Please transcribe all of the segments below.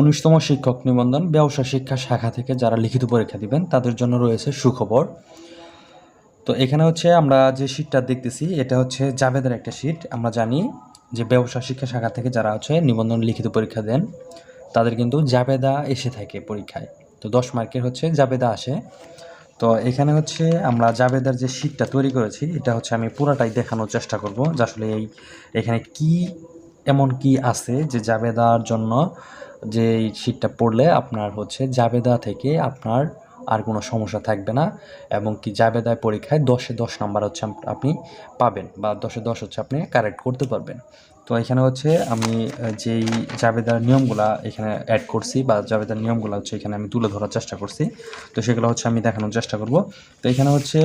উনিশতম শিক্ষক নিবন্ধন ব্যবসা শিক্ষা শাখা থেকে যারা লিখিত পরীক্ষা দিবেন, তাদের জন্য রয়েছে সুখবর। তো এখানে হচ্ছে আমরা যে শীটটা দেখতেছি, এটা হচ্ছে জাভেদের একটা শীট আমরা জানি যে ব্যবসা শিক্ষা শাখা থেকে যারা হচ্ছে নিবন্ধন লিখিত পরীক্ষা দেন, তাদের কিন্তু জাবেদা এসে থাকে পরীক্ষায়। তো দশ মার্কের হচ্ছে জাবেদা আসে। তো এখানে হচ্ছে আমরা জাবেদার যে শীটটা তৈরি করেছি, এটা হচ্ছে আমি পুরাটাই দেখানোর চেষ্টা করব যে আসলে এই এখানে কি এমন কি আছে যে জাবেদার জন্য যে এই শীটটা পড়লে আপনার হচ্ছে জাবেদা থেকে আপনার আর কোনো সমস্যা থাকবে না এবং কি জাবেদায় পরীক্ষায় দশে দশ নাম্বার হচ্ছে আপনি পাবেন বা দশে দশ হচ্ছে আপনি কারেক্ট করতে পারবেন। তো এখানে হচ্ছে আমি যেই জাবেদার নিয়মগুলা এখানে অ্যাড করছি বা জাবেদার নিয়মগুলো হচ্ছে এখানে আমি তুলে ধরার চেষ্টা করছি, তো সেগুলো হচ্ছে আমি দেখানোর চেষ্টা করব। তো এখানে হচ্ছে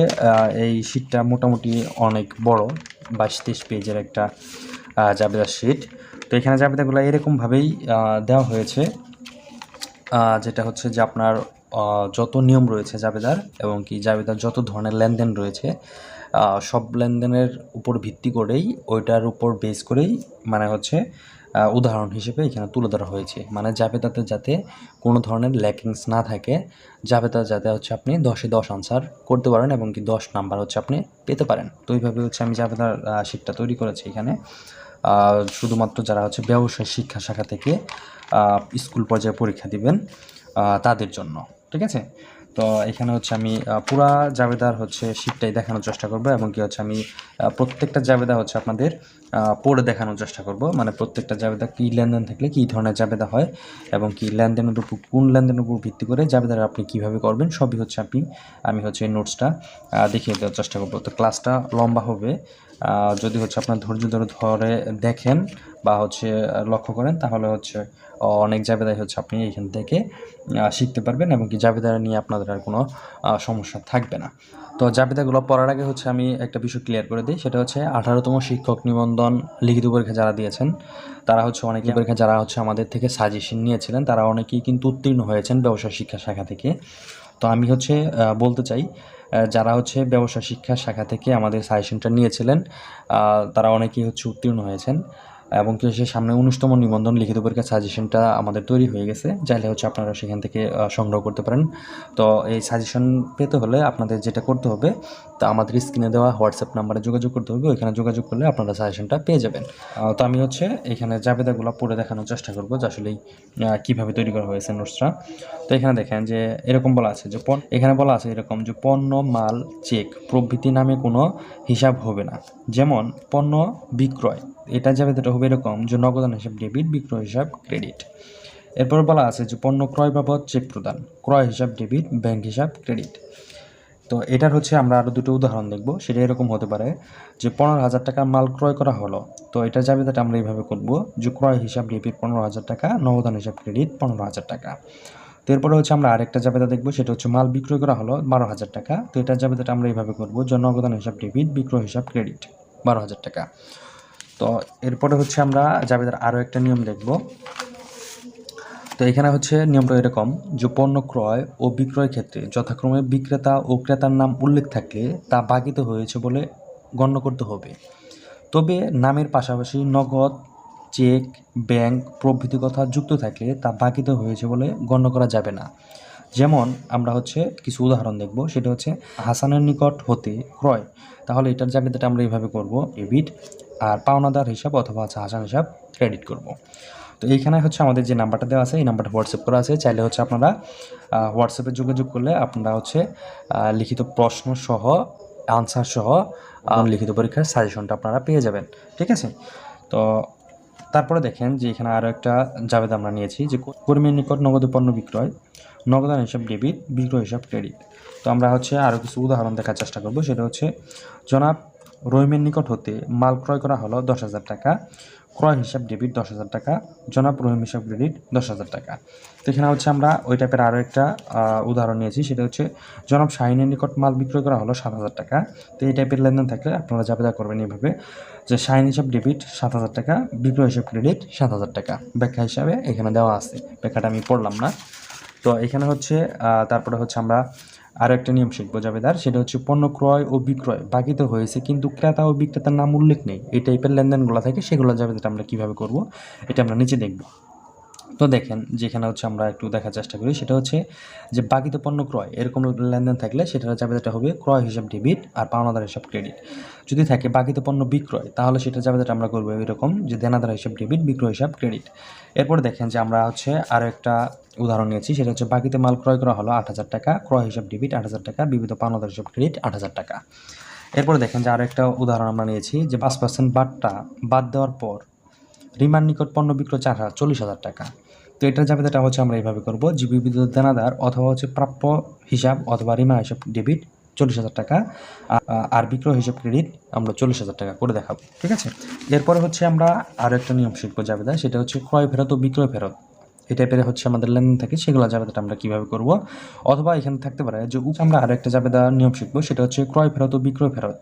এই শীটটা মোটামুটি অনেক বড়, বাইশ তেইশ পেজের একটা জাবেদার শীট তো এখানে জাবেদাগুলো এরকমভাবেই দেওয়া হয়েছে। যেটা হচ্ছে যে আপনার যত নিয়ম রয়েছে জাবেদার এবং কি জাবেদার যত ধরনের লেনদেন রয়েছে সব লেনদেনের উপর ভিত্তি করেই ওইটার উপর বেস করেই মানে হচ্ছে উদাহরণ হিসেবে এখানে তুলে ধরা হয়েছে। মানে জাবেদাতে যাতে কোনো ধরনের ল্যাকিংস না থাকে জাবেদা যাতে হচ্ছে আপনি দশে দশ আনসার করতে পারেন এবং কি দশ নাম্বার হচ্ছে আপনি পেতে পারেন। তো এইভাবে হচ্ছে আমি জাবেদার শিটটা তৈরি করেছি এখানে। শুধুমাত্র যারা হচ্ছে ব্যবসায় শিক্ষা শাখা থেকে স্কুল পর্যায়ে পরীক্ষা দিবেন তাদের জন্য, ঠিক আছে? তো এখানে হচ্ছে আমি পুরা জাবেদার হচ্ছে শীটটাই দেখানোর চেষ্টা করব এবং কি হচ্ছে আমি প্রত্যেকটা জাবেদা হচ্ছে আপনাদের পড়ে দেখানোর চেষ্টা করব। মানে প্রত্যেকটা জাবেদা কী লেনদেন থাকলে কী ধরনের জাবেদা হয় এবং কি লেনদেনের উপর, কোন লেনদেনের উপর ভিত্তি করে জাবেদার আপনি কীভাবে করবেন সবই হচ্ছে আপনি, আমি হচ্ছে এই নোটসটা দেখিয়ে দেওয়ার চেষ্টা করব। তো ক্লাসটা লম্বা হবে যদি হচ্ছে আপনার ধৈর্য ধরে ধরে দেখেন বা হচ্ছে লক্ষ্য করেন তাহলে হচ্ছে অনেক জাবেদাই হচ্ছে আপনি এখান থেকে শিখতে পারবেন এবং কি জাবেদা নিয়ে আপনাদের আর কোনো সমস্যা থাকবে না। তো জাবেদাগুলো পড়ার আগে হচ্ছে আমি একটা বিষয় ক্লিয়ার করে দিই সেটা হচ্ছে আঠারোতম শিক্ষক নিবন্ধন লিখিত পরীক্ষা যারা দিয়েছেন তারা হচ্ছে অনেকে পরীক্ষা যারা হচ্ছে আমাদের থেকে সাজেশন নিয়েছিলেন তারা অনেকেই কিন্তু উত্তীর্ণ হয়েছেন ব্যবসা শিক্ষা শাখা থেকে। তো আমি হচ্ছে বলতে চাই যারা হচ্ছে ব্যবসা শিক্ষা শাখা থেকে আমাদের সাজেশনটা নিয়েছিলেন তারা অনেকেই হচ্ছে উত্তীর্ণ হয়েছেন। এবং কি সে সামনে উনিশতম নিবন্ধন লিখিত পরীক্ষার সাজেশনটা আমাদের তৈরি হয়ে গেছে। চাইলে হচ্ছে আপনারা সেখান থেকে সংগ্রহ করতে পারেন। তো এই সাজেশন পেতে হলে আপনাদের যেটা করতে হবে, তা আমাদের স্ক্রিনে দেওয়া হোয়াটসঅ্যাপ নাম্বারে যোগাযোগ করতে হবে। ওইখানে যোগাযোগ করলে আপনারা সাজেশনটা পেয়ে যাবেন। তো আমি হচ্ছে এখানে জাবেদাগুলো পড়ে দেখানোর চেষ্টা করব যে আসলেই কীভাবে তৈরি করা হয়েছে নোটসটা তো এখানে দেখেন যে, এরকম বলা আছে যে পণ- এখানে বলা আছে এরকম যে, পণ্য মাল চেক প্রভৃতি নামে কোনো হিসাব হবে না। যেমন, পণ্য বিক্রয়। এটা যাবে যেটা হবে এরকম, যে নগদান হিসাব ডেবিট, বিক্রয় হিসাব ক্রেডিট। এরপর বলা আছে যে পণ্য ক্রয় বাবদ চেক প্রদান, ক্রয় হিসাব ডেবিট, ব্যাংক হিসাব ক্রেডিট। তো এটার হচ্ছে আমরা আরও দুটো উদাহরণ দেখব, সেটা এরকম হতে পারে যে পনেরো হাজার টাকা মাল ক্রয় করা হলো, তো এটা যাবে যেটা আমরা এইভাবে করব যে ক্রয় হিসাব ডেবিট পনেরো হাজার টাকা নগদান হিসাব ক্রেডিট পনেরো হাজার টাকা। তো এরপরে হচ্ছে আমরা আরেকটা জাবেদা দেখব, সেটা হচ্ছে মাল বিক্রয় করা হলো বারো হাজার টাকা, তো এটার জাবেদাটা আমরা এইভাবে করব যে নগদান হিসাব ডেবিট, বিক্রয় হিসাব ক্রেডিট, বারো হাজার টাকা। তো এরপরে হচ্ছে আমরা জাবেদার আরও একটা নিয়ম দেখব তো এখানে হচ্ছে নিয়মটা এরকম, যে পণ্য ক্রয় ও বিক্রয় ক্ষেত্রে যথাক্রমে বিক্রেতা ও ক্রেতার নাম উল্লেখ থাকলে তা বাকিত হয়েছে বলে গণ্য করতে হবে। তবে নামের পাশাপাশি নগদ, চেক, ব্যাংক প্রভৃতি কথা যুক্ত থাকলে তা বাকিত হয়েছে বলে গণ্য করা যাবে না। যেমন আমরা হচ্ছে কিছু উদাহরণ দেখব, সেটা হচ্ছে হাসানের নিকট হতে ক্রয়, তাহলে এটার জাবেদাটা আমরা এইভাবে করব ডেবিট আর পাওনাদার হিসাব অথবা হচ্ছে হাসান হিসাব ক্রেডিট করব। তো এইখানে হচ্ছে আমাদের যে নাম্বারটা দেওয়া আছে, এই নাম্বারটা হোয়াটসঅ্যাপ করা আছে। চাইলে হচ্ছে আপনারা হোয়াটসঅ্যাপে যোগাযোগ করলে আপনারা হচ্ছে লিখিত প্রশ্ন সহ আনসার সহ লিখিত পরীক্ষার সাজেশনটা আপনারা পেয়ে যাবেন। ঠিক আছে? তো তারপরে দেখেন যে এখানে আরও একটা জাবেদা আমরা নিয়েছি যে, কর্মীর নিকট নগদ পণ্য বিক্রয়, নগদান হিসাব ডেবিট বিক্রয় হিসাব ক্রেডিট তো আমরা হচ্ছে আরও কিছু উদাহরণ দেখার চেষ্টা করব। সেটা হচ্ছে, জনাব রহিমের নিকট হতে মাল ক্রয় করা হলো দশ হাজার টাকা, ক্রয় হিসাব ডেবিট দশ হাজার টাকা, জনাব রহিম হিসাব ক্রেডিট দশ হাজার টাকা। তো এখানে হচ্ছে আমরা ওই টাইপের আরও একটা উদাহরণ নিয়েছি, সেটা হচ্ছে জনাব শাহিনের নিকট মাল বিক্রয় করা হলো সাত হাজার টাকা। তো এই টাইপের লেনদেন থাকলে আপনারা জাবেদা করবেন এইভাবে যে শাহিন হিসাব ডেবিট সাত হাজার টাকা, বিক্রয় হিসাব ক্রেডিট সাত হাজার টাকা। ব্যাখ্যা হিসাবে এখানে দেওয়া আছে। ব্যাখ্যাটা আমি পড়লাম না। তো এখানে হচ্ছে তারপরে হচ্ছে আমরা আরও একটা নিয়ম শিখব জাবেদার, সেটা হচ্ছে পণ্য ক্রয় ও বিক্রয় বাকি তো হয়েছে, কিন্তু ক্রেতা ও বিক্রেতার নাম উল্লেখ নেই। এই টাইপের লেনদেনগুলো থাকে সেগুলো জাবেদাটা আমরা কীভাবে করব, এটা আমরা নিচে দেখব। তো দেখেন, যেখানে হচ্ছে আমরা একটু দেখার চেষ্টা করি, সেটা হচ্ছে যে বাকিতে পণ্য ক্রয়, এরকম লেনদেন থাকলে সেটার জাবেদাটা হবে ক্রয় হিসাব ডেবিট আর পাওনাদার হিসাব ক্রেডিট। যদি থাকে বাকিতে পণ্য বিক্রয়, তাহলে সেটা জাবেদাটা আমরা করব এরকম যে দেনাদার হিসাব ডেবিট বিক্রয় হিসাব ক্রেডিট এরপরে দেখেন যে আমরা হচ্ছে আরও একটা উদাহরণ নিয়েছি, সেটা হচ্ছে বাকিতে মাল ক্রয় করা হলো আট হাজার টাকা, ক্রয় হিসাব ডেবিট আট হাজার টাকা, বিবিধ পাওনাদার হিসাব ক্রেডিট আট হাজার টাকা। এরপরে দেখেন যে আরও একটা উদাহরণ আমরা নিয়েছি যে পাঁচ পার্সেন্ট বাদটা বাদ দেওয়ার পর রিমার নিকট পণ্য বিক্রয় চার হাজার, চল্লিশ হাজার টাকা। তো এটার জাবেদাটা হচ্ছে আমরা এইভাবে করব যে বিবিধ দেনাদার অথবা হচ্ছে প্রাপ্য হিসাব অথবা রিমা হিসাব ডেবিট চল্লিশ হাজার টাকা, আর বিক্রয় হিসেব ক্রেডিট আমরা চল্লিশ হাজার টাকা করে দেখাবো, ঠিক আছে? এরপরে হচ্ছে আমরা আরও একটা নিয়ম শিখব জাবেদা, সেটা হচ্ছে ক্রয় ফেরত ও বিক্রয় ফেরত। এই টাইপের হচ্ছে আমাদের লেনদেন থাকে, সেগুলো জাবেদাটা আমরা কীভাবে করব? অথবা এখানে থাকতে পারে যে, আমরা আরও একটা জাবেদা নিয়ম শিখব সেটা হচ্ছে ক্রয় ফেরত ও বিক্রয় ফেরত।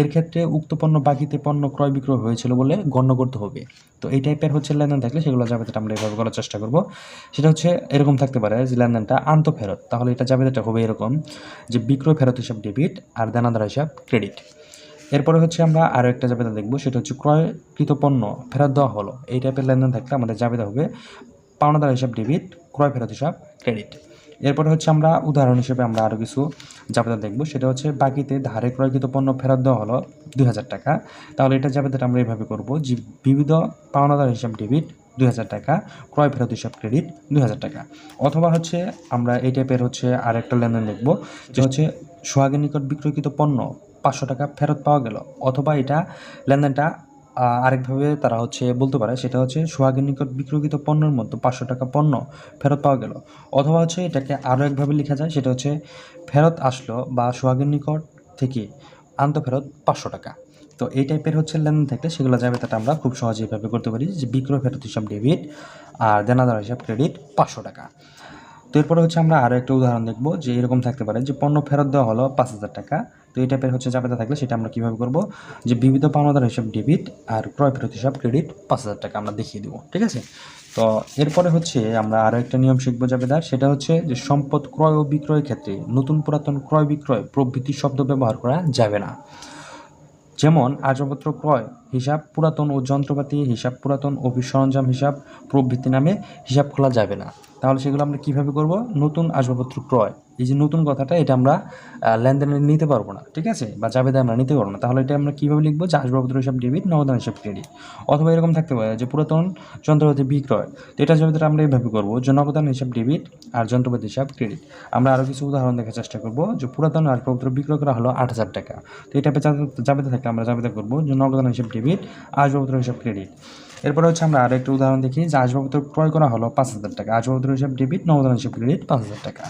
এর ক্ষেত্রে উক্ত পণ্য বাকিতে পণ্য ক্রয় বিক্রয় হয়েছিল বলে গণ্য করতে হবে। তো এই টাইপের হচ্ছে লেনদেন থাকলে সেগুলো জাবেদাটা আমরা এভাবে করার চেষ্টা করব। সেটা হচ্ছে এরকম থাকতে পারে যে লেনদেনটা আন্ত ফেরত, তাহলে এটা জাবেদাটা হবে এরকম যে বিক্রয় ফেরত হিসাব ডেবিট আর দেনাদার হিসাব ক্রেডিট এরপরে হচ্ছে আমরা আরও একটা জাবেদা দেখব, সেটা হচ্ছে ক্রয়কৃত পণ্য ফেরত দেওয়া হলো। এই টাইপের লেনদেন থাকলে আমাদের জাবেদা হবে পাওনাদার হিসাব ডেবিট ক্রয় ফেরত হিসাব ক্রেডিট এরপরে হচ্ছে আমরা উদাহরণ হিসেবে আমরা আরও কিছু জাবেদা দেখব। সেটা হচ্ছে বাকিতে ধারে ক্রয়কৃত পণ্য ফেরত দেওয়া হলো দুই হাজার টাকা। তাহলে এটা জাবেদাটা আমরা এইভাবে করব যে বিবিধ পাওনাদার হিসাব ডেবিট দুই হাজার টাকা, ক্রয় ফেরত হিসাব ক্রেডিট দুই হাজার টাকা। অথবা হচ্ছে আমরা এই টাইপের হচ্ছে আর একটা লেনদেন দেখব যে হচ্ছে সোহাগের নিকট বিক্রয়কৃত পণ্য পাঁচশো টাকা ফেরত পাওয়া গেল। অথবা এটা লেনদেনটা আরেকভাবে তারা হচ্ছে বলতে পারে, সেটা হচ্ছে সোহাগের নিকট বিক্রয়কৃত পণ্যের মধ্যে পাঁচশো টাকা পণ্য ফেরত পাওয়া গেল। অথবা হচ্ছে এটাকে আরও একভাবে লেখা যায়, সেটা হচ্ছে ফেরত আসলো বা সোহাগের নিকট থেকে আন্ত ফেরত পাঁচশো টাকা। তো এই টাইপের হচ্ছে লেনদেন থাকলে সেগুলো যাবে তাটা আমরা খুব সহজেই এভাবে করতে পারি যে বিক্রয়, ফেরত হিসাব, ডেবিট আর দেনাদার হিসাব, ক্রেডিট পাঁচশো টাকা। তো এরপরে হচ্ছে আমরা আরও একটা উদাহরণ দেখব যে এরকম থাকতে পারে যে পণ্য ফেরত দেওয়া হলো পাঁচ হাজার টাকা তো এই টাইপের হচ্ছে জাবেদা থাকলে সেটা আমরা কীভাবে করব? যে বিবিধ পাওনাদার হিসাব ডেবিট আর ক্রয় ফেরত হিসাব ক্রেডিট পাঁচ হাজার টাকা আমরা দেখিয়ে দেবো, ঠিক আছে? তো এরপরে হচ্ছে আমরা আরও একটা নিয়ম শিখব জাবেদার, সেটা হচ্ছে যে সম্পদ ক্রয় ও বিক্রয়ের ক্ষেত্রে নতুন পুরাতন ক্রয় বিক্রয় প্রভৃতি শব্দ ব্যবহার করা যাবে না। যেমন আসবাবপত্র ক্রয়, হিসাব পুরাতন ও যন্ত্রপাতি, হিসাব পুরাতন ও সরঞ্জাম হিসাব প্রভৃতি নামে হিসাব খোলা যাবে না। তাহলে সেগুলো আমরা কীভাবে করব? নতুন আসবাবপত্র ক্রয়। এই যে নতুন কথাটা, এটা আমরা লেনদেনে নিতে পারব না, ঠিক আছে? বা জাবেদা আমরা নিতে পারব না। তাহলে এটা আমরা কীভাবে লিখব? যে আসবাবপত্র, হিসাব, ডেবিট নগদান হিসাব ক্রেডিট। অথবা এরকম থাকতে পারে যে পুরাতন যন্ত্রপাতি বিক্রয়। তো এটা জাবেদাটা আমরা এইভাবে করব, যে নগদান হিসাব, ডেবিট আর যন্ত্রপাতি, হিসাব, ক্রেডিট। আমরা আরও কিছু উদাহরণ দেখার চেষ্টা করব, যে পুরাতন আসবাবপত্র বিক্রয় করা হলো আট হাজার টাকা। তো এটা জাবেদা থাকলে আমরা জাবেদা করব, যে নগদান হিসাব, ডেবিট, আসবাবপত্র, হিসাব, ক্রেডিট। এরপরে হচ্ছে আমরা আরও একটা উদাহরণ দেখি, যে আসবাবপত্র ক্রয় করা হলো পাঁচ হাজার টাকা। আসবাবপত্র, হিসাব, ডেবিট নগদান হিসাব, ক্রেডিট, পাঁচ হাজার টাকা।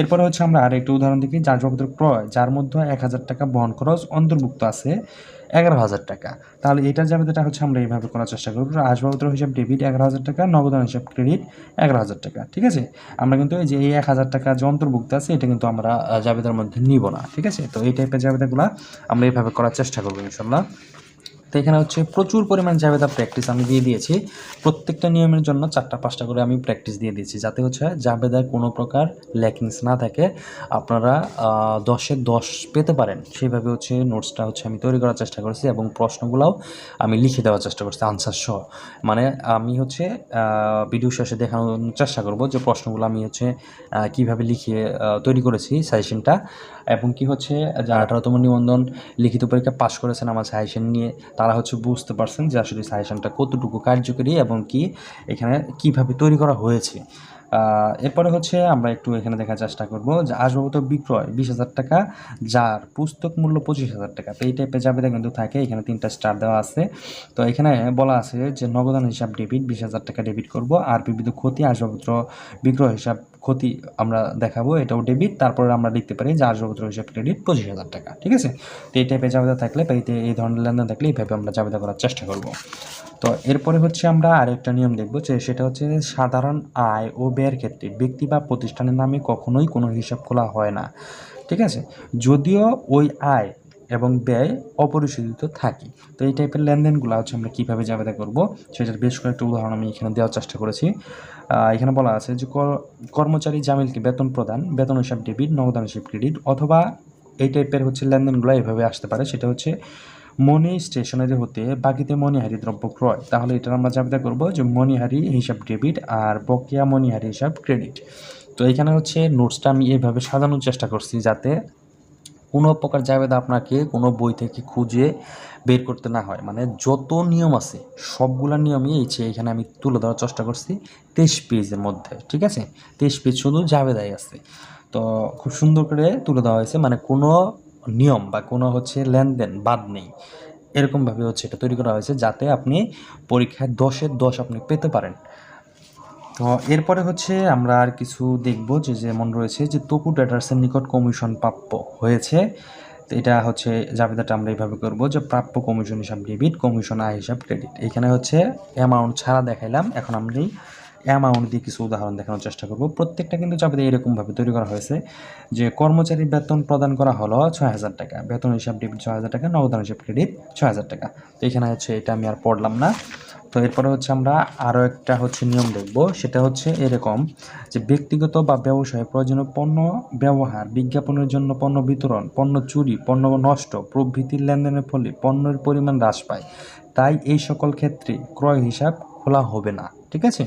এরপরে হচ্ছে আমরা আর একটা উদাহরণ দেখি যে আসবাবপত্র ক্রয়, যার মধ্যে এক হাজার টাকা বহন খরচ অন্তর্ভুক্ত আছে এগারো হাজার টাকা। তাহলে এটার জাবেদাটা হচ্ছে আমরা এইভাবে করার চেষ্টা করব। আসবাবপত্র হিসাব, ডেবিট এগারো হাজার টাকা নগদান হিসাব, ক্রেডিট এগারো হাজার টাকা, ঠিক আছে? আমরা কিন্তু এই যে এই এক হাজার টাকা যে অন্তর্ভুক্ত আছে, এটা কিন্তু আমরা জাবেদার মধ্যে নিব না, ঠিক আছে? তো এই টাইপের জাবেদাগুলো আমরা এইভাবে করার চেষ্টা করব ইনশাল্লাহ তো এখানে হচ্ছে প্রচুর পরিমাণ জাবেদা প্র্যাকটিস আমি দিয়ে দিয়েছি। প্রত্যেকটা নিয়মের জন্য চারটা পাঁচটা করে আমি প্র্যাকটিস দিয়ে দিয়েছি, যাতে হচ্ছে জাবেদায় কোনো প্রকার ল্যাকিংস না থাকে। আপনারা দশে দশ পেতে পারেন। সেইভাবে হচ্ছে নোটসটা হচ্ছে আমি তৈরি করার চেষ্টা করেছি এবং প্রশ্নগুলোও আমি লিখে দেওয়ার চেষ্টা করছি আনসার সহ। মানে আমি হচ্ছে ভিডিও শেষে দেখানোর চেষ্টা করব যে প্রশ্নগুলো আমি হচ্ছে কীভাবে লিখিয়ে তৈরি করেছি সাজেশনটা এবং কি হচ্ছে যারা আঠারোতম নিবন্ধন লিখিত পরীক্ষা পাশ করেছেন আমার সাজেশন নিয়ে, তারা হচ্ছে বুঝতে পারছেন যে আসলে সাজেশনটা কতটুকু কার্যকরী এবং কি এখানে কীভাবে তৈরি করা হয়েছে। এরপরে হচ্ছে আমরা একটু এখানে দেখার চেষ্টা করব যে আসবাবপত্র বিক্রয়, বিশ হাজার টাকা, যার পুস্তক মূল্য পঁচিশ হাজার টাকা। তো এই টাইপের জাবেদা কিন্তু থাকে, এখানে তিনটা স্টার দেওয়া আছে। তো এখানে বলা আছে যে নগদান হিসাব ডেবিট বিশ হাজার টাকা ডেবিট করব। আর বিবিধ ক্ষতি আসবাবপত্র বিক্রয় হিসাব ক্ষতি আমরা দেখাবো, এটাও ডেবিট তারপরে আমরা লিখতে পারি যে আসবাবপত্র হিসাব ক্রেডিট পঁচিশ হাজার টাকা, ঠিক আছে? তো এই টাইপের জাবেদা থাকলে বা এই- ধরনের লেনদেন থাকলে এইভাবে আমরা জাবেদা করার চেষ্টা করব। তো এরপরে হচ্ছে আমরা আরেকটা নিয়ম দেখব যে সেটা হচ্ছে সাধারণ আয় ও ব্যয়ের ক্ষেত্রে ব্যক্তি বা প্রতিষ্ঠানের নামে কখনোই কোনো হিসাব খোলা হয় না, ঠিক আছে? যদিও ওই আয় এবং ব্যয় অপরিশোধিত থাকে। তো এই টাইপের লেনদেনগুলো হচ্ছে আমরা কীভাবে জাবেদা করব, সেটার বেশ কয়েকটা উদাহরণ আমি এখানে দেওয়ার চেষ্টা করেছি। এখানে বলা আছে যে কর- কর্মচারী জামিলকে বেতন প্রদান, বেতন হিসাব ডেবিট, নগদান হিসাব ক্রেডিট অথবা এই টাইপের হচ্ছে লেনদেনগুলো এভাবে আসতে পারে। সেটা হচ্ছে মনি স্টেশনারি হতে বাকিতে মণিহারি দ্রব্য ক্রয়। তাহলে এটার আমরা জাবেদা করব যে মণিহারি হিসাব ডেবিট আর বকেয়া মণিহারি হিসাব ক্রেডিট। তো এখানে হচ্ছে নোটসটা আমি এইভাবে সাজানোর চেষ্টা করছি যাতে কোনো প্রকার জাবেদা আপনাকে কোনো বই থেকে খুঁজে বের করতে না হয়। মানে যত নিয়ম আছে, সবগুলা নিয়মই এই যে এখানে আমি তুলে দেওয়ার চেষ্টা করছি তেইশ পেজের মধ্যে, ঠিক আছে? তেইশ পেজ শুধু জাবেদাই আছে। তো খুব সুন্দর করে তুলে দেওয়া হয়েছে। মানে কোনো নিয়ম বা কোনো হচ্ছে লেনদেন বাদ নেই। এরকমভাবে হচ্ছে এটা তৈরি করা হয়েছে যাতে আপনি পরীক্ষায় দশের দশ আপনি পেতে পারেন। তো এরপরে হচ্ছে আমরা আর কিছু দেখব যে যেমন রয়েছে যে তপু ডেটার্সের নিকট কমিশন প্রাপ্য হয়েছে। তো এটা হচ্ছে জাবেদাটা আমরা এইভাবে করব যে প্রাপ্য কমিশন হিসাব, ডেবিট কমিশন, আয় হিসাব, ক্রেডিট। এখানে হচ্ছে অ্যামাউন্ট ছাড়া দেখাইলাম, এখন আমরা অ্যামাউন্ট দিয়ে কিছু উদাহরণ দেখানোর চেষ্টা করব। প্রত্যেকটা কিন্তু জাবেদা এরকমভাবে তৈরি করা হয়েছে যে কর্মচারী বেতন প্রদান করা হলো ছয় হাজার টাকা। বেতন হিসাব ডেবিট ছয় হাজার টাকা, নগদান হিসাব ক্রেডিট ছয় হাজার টাকা। তো এখানে হচ্ছে এটা আমি আর পড়লাম না। তো এরপরে হচ্ছে আমরা আরও একটা হচ্ছে নিয়ম দেখব। সেটা হচ্ছে এরকম যে ব্যক্তিগত বা ব্যবসায় প্রয়োজনীয় পণ্য ব্যবহার, বিজ্ঞাপনের জন্য পণ্য বিতরণ, পণ্য চুরি, পণ্য নষ্ট, প্রভৃতির লেনদেনের ফলে পণ্যের পরিমাণ হ্রাস পায়। তাই এই সকল ক্ষেত্রে ক্রয় হিসাব খোলা হবে না। ঠিক আছে?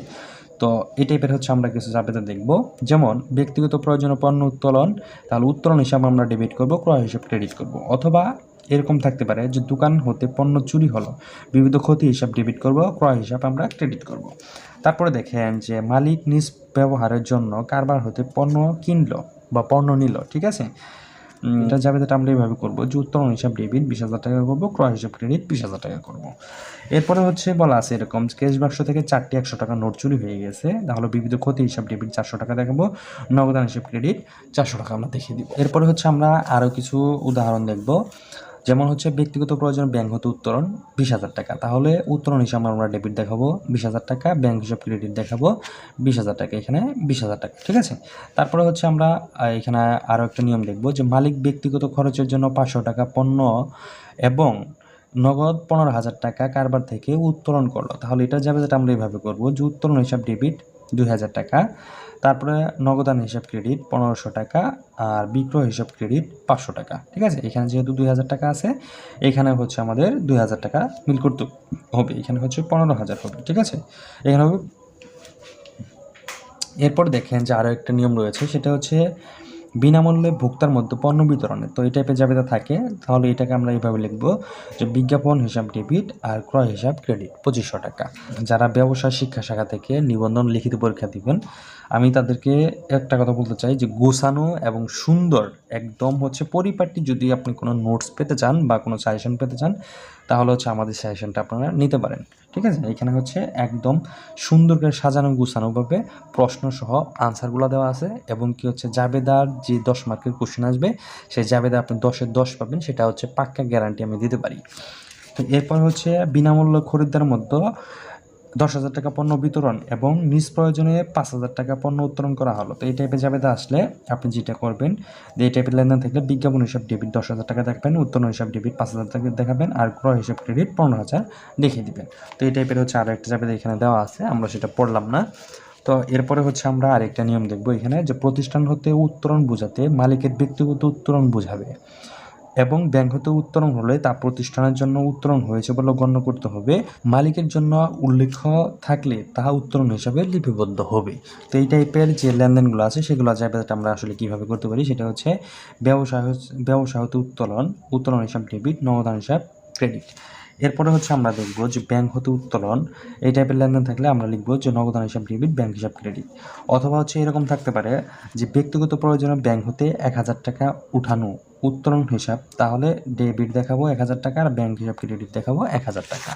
তো এই টাইপের হচ্ছে আমরা কিছু জাবেদা দেখব। যেমন, ব্যক্তিগত প্রয়োজনীয় পণ্য উত্তোলন, তাহলে উত্তোলন হিসাবে আমরা ডেবিট করব, ক্রয় হিসাব ক্রেডিট করব। অথবা এরকম থাকতে পারে যে দোকান হতে পণ্য চুরি হলো, বিবিধ ক্ষতি হিসাব ডেবিট করব, ক্রয় হিসাব আমরা ক্রেডিট করব। তারপরে দেখেন যে মালিক নিজ ব্যবহারের জন্য কারবার হতে পণ্য কিনলো বা পণ্য নিল, ঠিক আছে? এটা যাবে যেটা আমরা এইভাবে করব, যে উত্তরণ হিসাব ডেবিট বিশ হাজার টাকা করব, ক্রয় হিসাব ক্রেডিট বিশ হাজার টাকা করব। এরপরে হচ্ছে বলা আছে এরকম ক্যাশ বাক্স থেকে চারটি একশো টাকা নোট চুরি হয়ে গেছে, তাহলে বিবিধ ক্ষতি হিসাব ডেবিট চারশো টাকা দেখাবো, নগদান হিসাব ক্রেডিট চারশো টাকা আমরা দেখিয়ে দিব। এরপরে হচ্ছে আমরা আরও কিছু উদাহরণ দেখব। যেমন হচ্ছে ব্যক্তিগত প্রয়োজন ব্যাংক হতে উত্তরণ বিশ হাজার টাকা। তাহলে উত্তরণ হিসাবে আমরা ডেবিট দেখাবো বিশ হাজার টাকা ব্যাংক হিসাব ক্রেডিট দেখাবো বিশ হাজার টাকা, এখানে বিশ হাজার টাকা, ঠিক আছে? তারপরে হচ্ছে আমরা এখানে আরও একটা নিয়ম দেখব যে মালিক ব্যক্তিগত খরচের জন্য পাঁচশো টাকা পণ্য এবং নগদ পনেরো হাজার টাকা কারবার থেকে উত্তোলন করল। তাহলে এটা যাবে যেটা আমরা এইভাবে করব যে উত্তোলন হিসাব ডেবিট দুই হাজার টাকা তারপরে নগদান হিসাব ক্রেডিট পনেরোশো টাকা আর বিক্রয় হিসাব ক্রেডিট পাঁচশো টাকা, ঠিক আছে? এখানে যেহেতু দুই হাজার টাকা আছে, এখানে হচ্ছে আমাদের দুই হাজার টাকা মিল করতে হবে, এখানে হচ্ছে পনেরো হাজার হবে, ঠিক আছে? এখানে হবে এরপর দেখেন যে আরও একটা নিয়ম রয়েছে, সেটা হচ্ছে বিনামূল্যে ভোক্তার মধ্যে পণ্য বিতরণে। তো এই টাইপের জাবেদা থাকে, তাহলে এটাকে আমরা এইভাবে লিখব যে বিজ্ঞাপন হিসাব ডেবিট আর ক্রয় হিসাব ক্রেডিট, পঁচিশশো টাকা। যারা ব্যবসায় শিক্ষা শাখা থেকে নিবন্ধন লিখিত পরীক্ষা দিবেন, আমি তাদেরকে একটা কথা বলতে চাই যে গোছানো এবং সুন্দর একদম হচ্ছে পরিপাটি যদি আপনি কোনো নোটস পেতে চান বা কোনো সাজেশন পেতে চান, তাহলে হচ্ছে আমাদের সাজেশনটা আপনারা নিতে পারেন। ঠিক আছে? এখানে হচ্ছে একদম সুন্দর করে সাজানো গুছানোভাবে প্রশ্নসহ আনসারগুলো দেওয়া আছে এবং কি হচ্ছে জাবেদার যে দশ মার্কের কোশ্চেন আসবে, সেই জাবেদা আপনি দশের দশ পাবেন, সেটা হচ্ছে পাক্কা গ্যারান্টি আমি দিতে পারি। তো এরপর হচ্ছে বিনামূল্য খরিদ্দার মধ্যে দশ হাজার টাকা পণ্য বিতরণ এবং নিজ প্রয়োজনে পাঁচ হাজার টাকা পণ্য উত্তোলন করা হলো। তো এই টাইপের জাবেদা আসলে আপনি যেটা করবেন, যে এই টাইপের লেনদেন থাকলে বিজ্ঞাপন হিসাব ডেবিট দশ হাজার টাকা দেখাবেন, উত্তোলন হিসাব ডেবিট পাঁচ হাজার টাকা দেখাবেন আর ক্রয় হিসাব ক্রেডিট পনেরো হাজার দেখিয়ে দিবেন। তো এই টাইপের হচ্ছে আরও একটা জাবেদা এখানে দেওয়া আছে, আমরা সেটা পড়লাম না। তো এরপরে হচ্ছে আমরা আরেকটা নিয়ম দেখব এখানে, যে প্রতিষ্ঠান হতে উত্তরণ বোঝাতে মালিকের ব্যক্তিগত উত্তরণ বোঝাবে। এবং ব্যাংক হতে উত্তোলন হলে তা প্রতিষ্ঠানের জন্য উত্তোলন হয়েছে বলে গণ্য করতে হবে। মালিকের জন্য উল্লেখ থাকলে তাহা উত্তোলন হিসাবে লিপিবদ্ধ হবে। তো এই টাইপের যে লেনদেনগুলো আছে, সেগুলো যাবে আমরা আসলে কীভাবে করতে পারি, সেটা হচ্ছে ব্যবসায় ব্যবসায় হতে উত্তোলন উত্তোলন হিসাব ডেবিট নগদান হিসাব ক্রেডিট এরপরে হচ্ছে আমরা দেখব যে ব্যাংক হতে উত্তোলন, এই টাইপের লেনদেন থাকলে আমরা লিখব যে নগদান হিসাব ডেবিট ব্যাংক হিসাব ক্রেডিট অথবা হচ্ছে এরকম থাকতে পারে যে ব্যক্তিগত প্রয়োজনে ব্যাংক হতে এক হাজার টাকা উঠানো উত্তোলন হিসাব, তাহলে ডেবিট দেখাবো এক হাজার টাকা আর ব্যাঙ্ক হিসাব ক্রেডিট দেখাবো এক হাজার টাকা।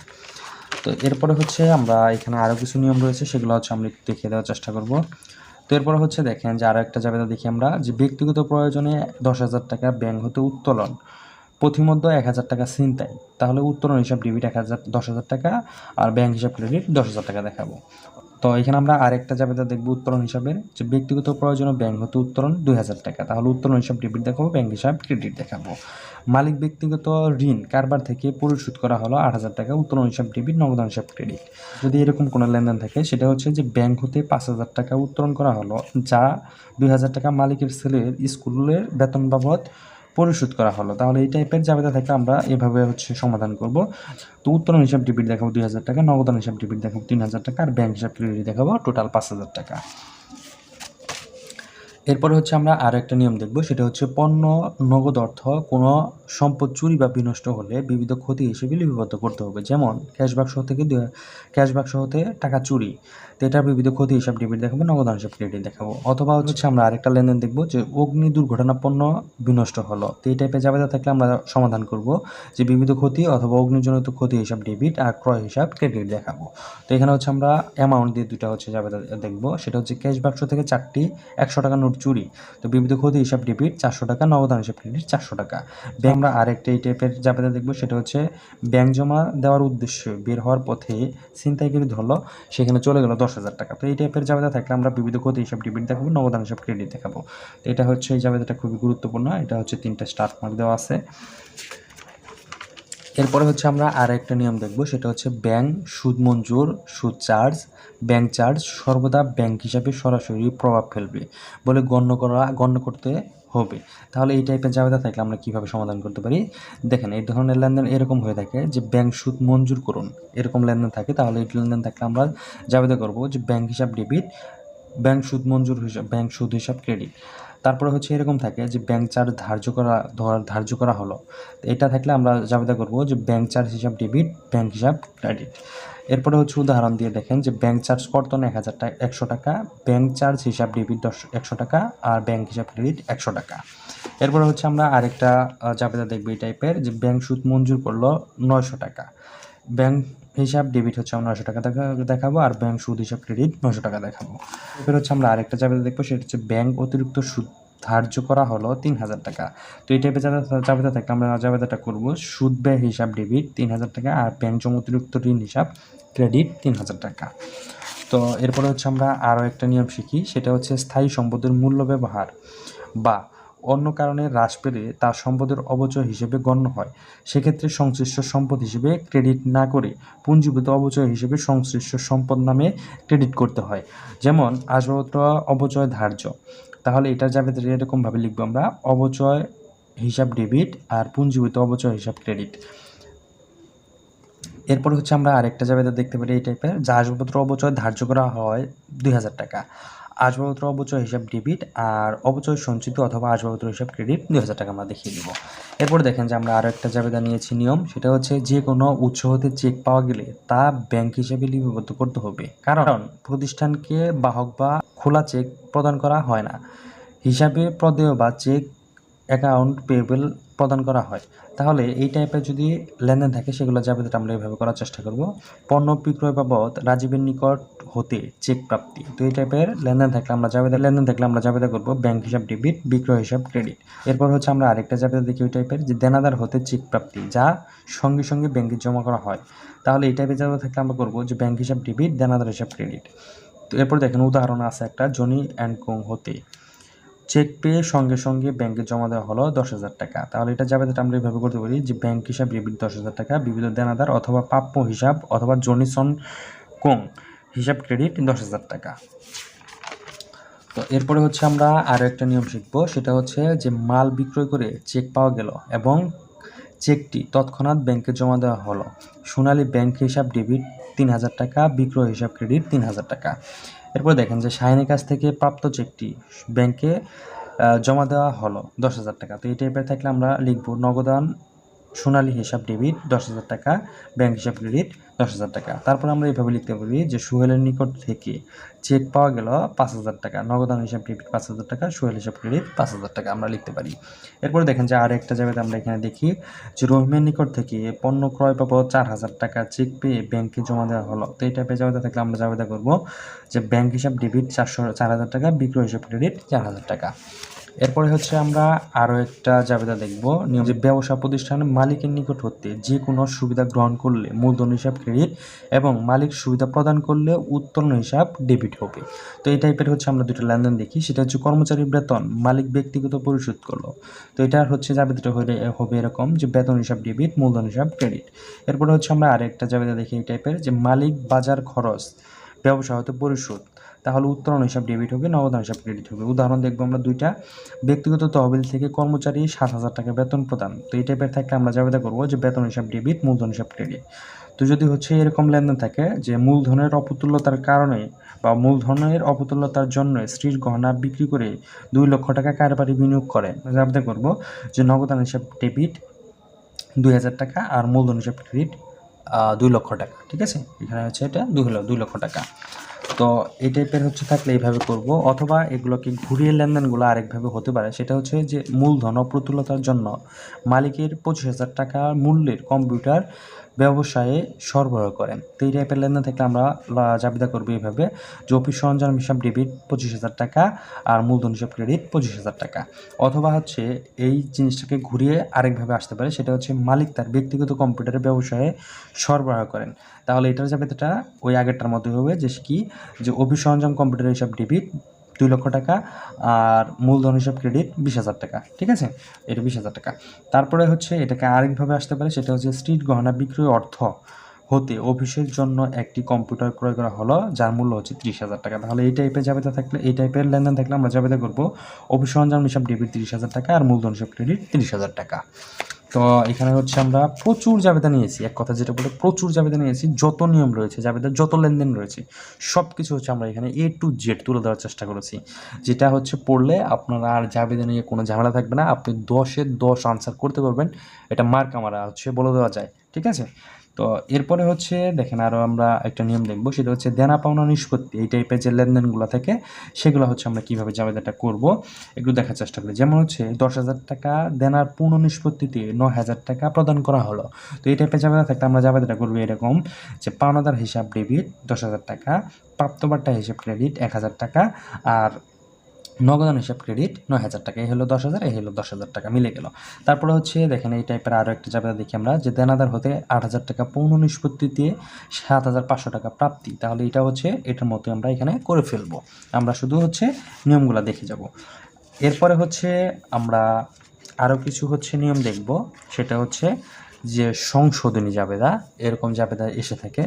তো এরপরে হচ্ছে আমরা এখানে আরও কিছু নিয়ম রয়েছে, সেগুলো হচ্ছে আমরা একটু দেখিয়ে দেওয়ার চেষ্টা করব। তো এরপরে হচ্ছে দেখেন যে আরও একটা জাবেদা দেখি আমরা, যে ব্যক্তিগত প্রয়োজনে দশ হাজার টাকা ব্যাংক হতে উত্তোলন, প্রতিমধ্যে এক হাজার টাকা চিন্তাই তাহলে উত্তোলন হিসাব ডেবিট এক হাজার, দশ হাজার টাকা আর ব্যাঙ্ক হিসাব ক্রেডিট দশ হাজার টাকা দেখাবো। তো এখানে আমরা আরেকটা জাবেদা দেখব উত্তোলন হিসাবে, যে ব্যক্তিগত প্রয়োজনে ব্যাংক হতে উত্তোলন দুই হাজার টাকা। তাহলে উত্তোলন হিসাব ডেবিট দেখাবো ব্যাংক হিসাব ক্রেডিট দেখাবো। মালিক ব্যক্তিগত ঋণ কারবার থেকে পরিশোধ করা হলো আট হাজার টাকা উত্তোলন হিসাব ডেবিট নগদান হিসাব ক্রেডিট যদি এরকম কোনো লেনদেন থাকে, সেটা হচ্ছে যে ব্যাংক হতে পাঁচ হাজার টাকা উত্তোলন করা হলো, যা দুই হাজার টাকা মালিকের ছেলের স্কুলের বেতন বাবদ পরিশোধ করা হলো। তাহলে এই টাইপের জাবেদা থেকে আমরা এভাবে হচ্ছে সমাধান করব। তো উত্তোলন হিসাব ডেবিট দেখাবো দুই হাজার টাকা, নগদান হিসাব ডেবিট দেখাবো তিন হাজার টাকা, আর ব্যাংক হিসাব ক্রেডিট দেখাবো টোটাল পাঁচ হাজার টাকা। এরপরে হচ্ছে আমরা আর একটা নিয়ম দেখব, সেটা হচ্ছে পণ্য, নগদ অর্থ, কোনো সম্পদ চুরি বা বিনষ্ট হলে বিবিধ ক্ষতি হিসেবে লিপিবদ্ধ করতে হবে। যেমন ক্যাশ বাক্স থেকে ক্যাশ বাক্স হতে টাকা চুরি। তো বিবিধ ক্ষতি হিসাব ডেবিট দেখাবো নগদান হিসাব ক্রেডিট দেখাবো। অথবা হচ্ছে আমরা আরেকটা লেনদেন দেখব যে অগ্নি দুর্ঘটনা পণ্য বিনষ্ট হলো। তো এই টাইপের জাবেদা থাকলে আমরা সমাধান করব যে বিবিধ ক্ষতি অথবা অগ্নিজনিত ক্ষতি হিসাব ডেবিট আর ক্রয় হিসাব ক্রেডিট দেখাবো। তো এখানে হচ্ছে আমরা অ্যামাউন্ট দিয়ে দুটা হচ্ছে জাবেদা দেখব। সেটা হচ্ছে ক্যাশ বাক্স থেকে চারটি একশো টাকা নোট চুরি। তো বিবিধ ক্ষতি হিসাব ডেবিট চারশো টাকা নগদান হিসাব ক্রেডিট চারশো টাকা। ব্যাংক আমরা আরেকটা এই টাইপের জাবেদা দেখব, সেটা হচ্ছে ব্যাংক জমা দেওয়ার উদ্দেশ্যে বের হওয়ার পথে ছিনতাইকারী ধরলো, সেখানে চলে গেলো দশ হাজার টাকা। তো এই টাইপের জাবেদা থাকলে আমরা বিবিধ ক্ষতি হিসাব ডেবিট দেখাবো, নগদান হিসাব ক্রেডিট দেখাবো। তো এটা হচ্ছে এই জাবেদাটা খুবই গুরুত্বপূর্ণ। এটা হচ্ছে তিনটা স্টার মার্ক দেওয়া আছে। এরপরে হচ্ছে আমরা আর একটা নিয়ম দেখব, সেটা হচ্ছে ব্যাংক সুদ মঞ্জুর, সুদ চার্জ ব্যাংক চার্জ সর্বদা ব্যাংক হিসাবে সরাসরি প্রভাব ফেলবে বলে গণ্য করা, গণ্য করতে হবে। তাহলে এই টাইপের জাবেদা থাকলে আমরা কীভাবে সমাধান করতে পারি? দেখেন, এই ধরনের লেনদেন এরকম হয়ে থাকে যে ব্যাংক সুদ মঞ্জুর করুন। এরকম লেনদেন থাকে, তাহলে এই লেনদেন থাকলে আমরা জাবেদা করব যে ব্যাংক হিসাব ডেবিট ব্যাংক সুদ মঞ্জুর হিসাব ব্যাংক সুদ হিসাব ক্রেডিট তারপরে হচ্ছে এরকম থাকে যে ব্যাংক চার্জ ধার্য করা, ধর, ধার্য করা হলো। এটা থাকলে আমরা জাবেদা করব যে ব্যাংক চার্জ হিসাব ডেবিট ব্যাংক হিসাব ক্রেডিট এরপরে হচ্ছে উদাহরণ দিয়ে দেখেন যে ব্যাংক চার্জ কর্তন এক হাজার টাকা, একশো টাকা, ব্যাংক চার্জ হিসাব ডেবিট দশ, একশো টাকা আর ব্যাংক হিসাব ক্রেডিট একশো টাকা। এরপরে হচ্ছে আমরা আরেকটা জাবেদা দেখব এই টাইপের যে ব্যাংক সুদ মঞ্জুর করল নয়শো টাকা। ব্যাংক হিসাব ডেবিট হচ্ছে আমরা নশো টাকা দেখা- দেখাবো আর ব্যাংক সুদ হিসাব ক্রেডিট নশো টাকা দেখাবো। এরপর হচ্ছে আমরা আরেকটা জাবেদা দেখব, সেটা হচ্ছে ব্যাংক অতিরিক্ত সুদ ধার্য করা হলো তিন হাজার টাকা। তো এই টাইপের জাবেদা জাবেদা থাকলে আমরা জাবেদাটা করব, সুদ ব্যয় হিসাব ডেবিট তিন হাজার টাকা আর ব্যাংক জমা অতিরিক্ত ঋণ হিসাব ক্রেডিট তিন হাজার টাকা। তো এরপরে হচ্ছে আমরা আরও একটা নিয়ম শিখি, সেটা হচ্ছে স্থায়ী সম্পদের মূল্য ব্যবহার বা অন্য কারণে হ্রাস পেলে তা সম্পদের অবচয় হিসেবে গণ্য হয়। সেক্ষেত্রে সংশ্লিষ্ট সম্পদ হিসেবে ক্রেডিট না করে পুঞ্জীভূত অবচয় হিসেবে সংশ্লিষ্ট সম্পদ নামে ক্রেডিট করতে হয়। যেমন, আসবাবপত্র অবচয় ধার্য। তাহলে এটা যাবে এরকমভাবে লিখব আমরা, অবচয় হিসাব ডেবিট আর পুঞ্জীভূত অবচয় হিসাব ক্রেডিট। এরপর হচ্ছে আমরা আরেকটা জাবেদা দেখতে পারি এই টাইপের যা আসবাবপত্র অবচয় ধার্য করা হয় দুই হাজার টাকা। আসবাবপত্র অবচয় হিসাব ডেবিট আর অবচয় সঞ্চিত অথবা আসবাবপত্র হিসাব ক্রেডিট দুই হাজার টাকা আমরা দেখিয়ে দিব। এরপর দেখেন যে আমরা আরও একটা জাবেদা নিয়েছি নিয়ম, সেটা হচ্ছে যে কোনো উৎস হতে চেক পাওয়া গেলে তা ব্যাংক হিসেবে লিপিবদ্ধ করতে হবে। কারণ প্রতিষ্ঠানকে বাহক বা খোলা চেক প্রদান করা হয় না। হিসাবে প্রদেয় বা চেক অ্যাকাউন্ট পেয়েবল প্রদান করা হয়। তাহলে এই টাইপের যদি লেনদেন থাকে, সেগুলো জাবেদাটা আমরা এইভাবে করার চেষ্টা করব। পণ্য বিক্রয় বাবদ রাজীবের নিকট হতে চেক প্রাপ্তি। তো এই টাইপের লেনদেন থাকলে আমরা জাবেদা লেনদেন থাকলে আমরা জাবেদা করব ব্যাংক হিসাব ডেবিট বিক্রয় হিসাব ক্রেডিট এরপর হচ্ছে আমরা আরেকটা জাবেদা দেখি ওই টাইপের যে দেনাদার হতে চেক প্রাপ্তি, যা সঙ্গে সঙ্গে ব্যাংকে জমা করা হয়। তাহলে এই টাইপের জাবেদা থাকলে আমরা করব যে ব্যাংক হিসাব ডেবিট দেনাদার হিসাব ক্রেডিট তো এরপর দেখেন উদাহরণ আছে একটা, জনি অ্যান্ড কোং হতে। চেক পেয়ে সঙ্গে সঙ্গে ব্যাংকে জমা দেওয়া হলো দশ হাজার টাকা। তাহলে এটা যাবে আমরা এইভাবে করতে পারি যে ব্যাংক হিসাব ডেবিট দশ হাজার টাকা বিবিধ দেনাদার অথবা প্রাপ্য হিসাব অথবা জনিসন কোং হিসাব ক্রেডিট দশ হাজার টাকা। তো এরপরে হচ্ছে আমরা আরও একটা নিয়ম শিখব, সেটা হচ্ছে যে মাল বিক্রয় করে চেক পাওয়া গেল এবং চেকটি তৎক্ষণাৎ ব্যাংকে জমা দেওয়া হলো। সোনালী ব্যাংক হিসাব ডেবিট তিন হাজার টাকা, বিক্রয় হিসাব ক্রেডিট তিন হাজার টাকা। এরপর দেখেন যে শাহিনের কাছ থেকে প্রাপ্ত চেকটি ব্যাংকে জমা দেওয়া হলো দশ হাজার টাকা। তো এই টাইপের থাকলে আমরা লিখব নগদান সোনালী হিসাব ডেবিট দশ হাজার টাকা, ব্যাংক হিসাব ক্রেডিট দশ হাজার টাকা। তারপর আমরা এইভাবে লিখতে পারি যে সোহেলের নিকট থেকে চেক পাওয়া গেল পাঁচ হাজার টাকা। নগদান হিসাব ডেবিট পাঁচ হাজার টাকা, সোহেল হিসাব ক্রেডিট পাঁচ হাজার টাকা আমরা লিখতে পারি। এরপরে দেখেন যে আর একটা জায়গাতে আমরা এখানে দেখি যে রহিমের নিকট থেকে পণ্য ক্রয় পাবো চার হাজার টাকা চেক পেয়ে ব্যাংকে জমা দেওয়া হলো। তো এই টাইপের জাবেদা থাকলে আমরা জাবেদা করব যে ব্যাংক হিসাব ডেবিট চারশো, চার হাজার টাকা, বিক্রয় হিসাব ক্রেডিট চার হাজার টাকা। এরপরে হচ্ছে আমরা আরও একটা জাবেদা দেখব। নিয়ম যে ব্যবসা প্রতিষ্ঠানের মালিকের নিকট হতে যে কোনো সুবিধা গ্রহণ করলে মূলধন হিসাব, ক্রেডিট এবং মালিক সুবিধা প্রদান করলে উত্তোলন হিসাব ডেবিট হবে। তো এই টাইপের হচ্ছে আমরা দুটো লেনদেন দেখি। সেটা হচ্ছে কর্মচারীর বেতন মালিক ব্যক্তিগত পরিশোধ করল। তো এটা হচ্ছে জাবেদাটা হলে হবে এরকম যে বেতন হিসাব ডেবিট, মূলধন হিসাব, ক্রেডিট। এরপরে হচ্ছে আমরা আরেকটা জাবেদা দেখি এই টাইপের যে মালিক বাজার খরচ, ব্যবসা হতে পরিশোধ। তাহলে উত্তরণ হিসাব ডেবিট হবে নগদান হিসাব ক্রেডিট হবে। উদাহরণ দেখব আমরা দুইটা। ব্যক্তিগত তহবিল থেকে কর্মচারী সাত হাজার টাকা বেতন প্রদান। তো এই টাইপের থাকলে আমরা জাবেদা করব যে বেতন হিসাব ডেবিট মূলধন হিসাব ক্রেডিট তো যদি হচ্ছে এরকম লেনদেন থাকে যে মূলধনের অপতুল্যতার কারণে বা মূলধনের অপতুল্যতার জন্য স্ত্রীর গহনা বিক্রি করে দুই লক্ষ টাকা কারবারি বিনিয়োগ করে, জাবেদা করব যে নগদান হিসাব ডেবিট দুই হাজার টাকা আর মূলধন হিসাব ক্রেডিট দুই লক্ষ টাকা। ঠিক আছে? এখানে হচ্ছে এটা দুই দুই লক্ষ টাকা। তো এই টাইপের হচ্ছে থাকলে এইভাবে করব। অথবা এগুলোকে ঘুরিয়ে লেনদেনগুলো আরেকভাবে হতে পারে। সেটা হচ্ছে যে মূলধন অপ্রতুলতার জন্য মালিকের পঁচিশ হাজার টাকা মূল্যের কম্পিউটার ব্যবসায়ে সরবরাহ করেন। তো এই টাইপের লেনদেন থেকে আমরা জাবিদা করব এইভাবে। যে অফিস সরঞ্জাম, হিসাব ডেবিট পঁচিশ হাজার টাকা আর মূলধন, হিসাব ক্রেডিট পঁচিশ হাজার টাকা। অথবা হচ্ছে এই জিনিসটাকে ঘুরিয়ে আরেকভাবে আসতে পারে, সেটা হচ্ছে মালিক তার ব্যক্তিগত কম্পিউটারের ব্যবসায়ে সরবরাহ করেন। তাহলে এটার জাবেদাটা ওই আগেরটার মধ্যে হবে, যে কি? যে অফিস সরঞ্জাম, কম্পিউটার, হিসাব ডেবিট দুই লক্ষ টাকা আর মূলধন হিসাব ক্রেডিট বিশ হাজার টাকা, ঠিক আছে? এটা বিশ হাজার টাকা। তারপরে হচ্ছে এটাকে আরেকভাবে আসতে পারে, সেটা হচ্ছে স্ট্রিট গহনা বিক্রয় অর্থ হতে অফিসের জন্য একটি কম্পিউটার ক্রয় করা হলো, যার মূল্য হচ্ছে ত্রিশ হাজার টাকা। তাহলে এই টাইপের জাবেদা থাকলে, এই টাইপের লেনদেন থাকলে আমরা জাবেদা করব অফিস সরঞ্জাম হিসাব ডেবিট তিরিশ হাজার টাকা আর মূলধন হিসাব ক্রেডিট তিরিশ হাজার টাকা। তো এখানে হচ্ছে আমরা প্রচুর জাবেদা নিয়েছি। এক কথা যেটা বলে প্রচুর জাবেদা নিয়েছি, যত নিয়ম রয়েছে জাবেদার যত লেনদেন রয়েছে সব কিছু হচ্ছে আমরা এখানে এ টু জেড তুলে দেওয়ার চেষ্টা করেছি। যেটা হচ্ছে পড়লে আপনারা আর জাবেদা নিয়ে কোনো ঝামেলা থাকবে না। আপনি দশের দশ আনসার করতে পারবেন। এটা মার্ক আমরা হচ্ছে বলে দেওয়া যায়। ঠিক আছে? তো এরপরে হচ্ছে দেখেন আরও আমরা একটা নিয়ম দেখব, সেটা হচ্ছে দেনা পাওনা নিষ্পত্তি। এই টাইপের যে লেনদেনগুলো থাকে, সেগুলো হচ্ছে আমরা কীভাবে জাবেদাটা করব, একটু দেখার চেষ্টা করি। যেমন হচ্ছে দশ হাজার টাকা দেনার পূর্ণ নিষ্পত্তিতে নয় হাজার টাকা প্রদান করা হলো। তো এই টাইপের জাবেদা থাকলে আমরা জাবেদাটা করব এরকম যে পাওনাদার হিসাব ডেবিট দশ হাজার টাকা, প্রাপ্তবার্তা হিসাব ক্রেডিট এক হাজার টাকা, আর নগদান হিসাব ক্রেডিট নয় হাজার টাকা, এই হলো দশ হাজার, এই হলো দশ হাজার টাকা, মিলে গেল। তারপরে হচ্ছে দেখেন এই টাইপের আরও একটা জাবেদা দেখি আমরা, যে দেনাদার হতে আট হাজার টাকা পৌন নিষ্পত্তি দিয়ে সাত হাজার পাঁচশো টাকা প্রাপ্তি। তাহলে এটা হচ্ছে, এটার মতো আমরা এখানে করে ফেলব। আমরা শুধু হচ্ছে নিয়মগুলো দেখে যাব। এরপরে হচ্ছে আমরা আরও কিছু হচ্ছে নিয়ম দেখব। সেটা হচ্ছে যে সংশোধনী জাবেদা, এরকম জাবেদা এসে থাকে।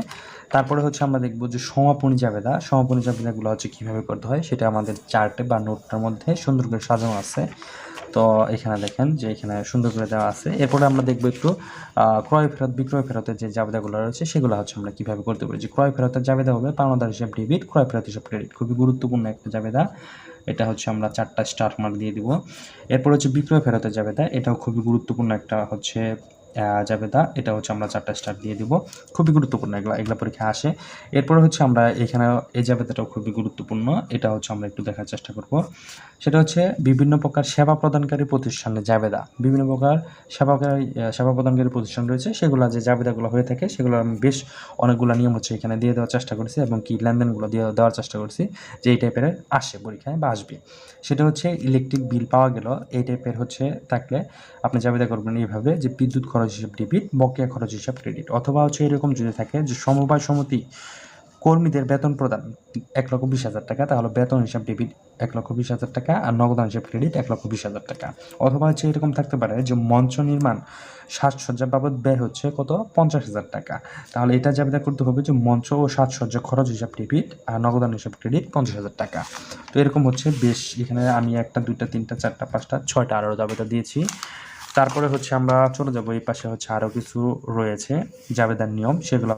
তারপরে হচ্ছে আমরা দেখব যে সমাপনী জাবেদা। সমাপনী জাবেদাগুলো হচ্ছে কীভাবে করতে হয়, সেটা আমাদের চার্টে বা নোটটার মধ্যে সুন্দর করে সাজানো আছে। তো এখানে দেখেন যে এখানে সুন্দর করে দেওয়া আছে। এরপরে আমরা দেখব একটু ক্রয় ফেরত, বিক্রয় ফেরতের যে জাবেদাগুলো রয়েছে, সেগুলো হচ্ছে আমরা কীভাবে করতে পারি? যে ক্রয় ফেরতের জাবেদা হবে পাওনাদার হিসাব ডেবিট, ক্রয় ফেরত হিসাব ক্রেডিট। খুবই গুরুত্বপূর্ণ একটা জাবেদা। এটা হচ্ছে আমরা চারটা স্টার মার্ক দিয়ে দিব। এরপর হচ্ছে বিক্রয় ফেরতের জাবেদা। এটাও খুবই গুরুত্বপূর্ণ একটা হচ্ছে জাবেদা এটা হচ্ছে আমরা চারটা স্টার দিয়ে দিব। খুবই গুরুত্বপূর্ণ এগুলো এগুলো পরীক্ষা আসে। এরপরে হচ্ছে আমরা এখানে এই জাবেদাটাও খুবই গুরুত্বপূর্ণ এটা হচ্ছে আমরা একটু দেখার চেষ্টা করব। সেটা হচ্ছে বিভিন্ন প্রকার সেবা প্রদানকারী প্রতিষ্ঠানের জাবেদা বিভিন্ন প্রকার আহ, সেবা প্রদানকারী প্রতিষ্ঠান রয়েছে সেগুলো যে জাবেদাগুলো হয়ে থাকে সেগুলো আমি বেশ অনেকগুলো নিয়ম হচ্ছে এখানে দিয়ে দেওয়ার চেষ্টা করেছি এবং কি লেনদেনগুলো দিয়ে দেওয়ার চেষ্টা করছি যে এই টাইপের আসে পরীক্ষায় বা আসবে। সেটা হচ্ছে ইলেকট্রিক বিল পাওয়া গেল এই টাইপের হচ্ছে থাকলে আপনি জাবেদা করবেন এইভাবে যে বিদ্যুৎ খরচ হিসাব ডেবিট বকেয়া খরচ হিসাব ক্রেডিট অথবা হচ্ছে এরকম যদি থাকে যে সমবায় সমিতি কর্মীদের বেতন প্রদান এক লক্ষ বিশ হাজার টাকা, তাহলে বেতন হিসাব ডেবিট এক লক্ষ বিশ হাজার টাকা আর নগদান হিসাব ক্রেডিট এক লক্ষ বিশ হাজার টাকা। অথবা হচ্ছে এরকম থাকতে পারে যে মঞ্চ নির্মাণ সাজসজ্জা বাবদ ব্যয় হচ্ছে কত? পঞ্চাশ হাজার টাকা। তাহলে এটা জাবেদা করতে হবে যে মঞ্চ ও সাজসজ্জা খরচ হিসাব ডেবিট আর নগদান হিসাব ক্রেডিট পঞ্চাশ হাজার টাকা। তো এরকম হচ্ছে বেশ, এখানে আমি একটা, দুইটা, তিনটা, চারটা, পাঁচটা, ছয়টা আরও জাবেদা দিয়েছি। তারপরে হচ্ছে আমরা চলে যাব এই পাশে হচ্ছে আরও কিছু রয়েছে জাবেদার নিয়ম সেগুলো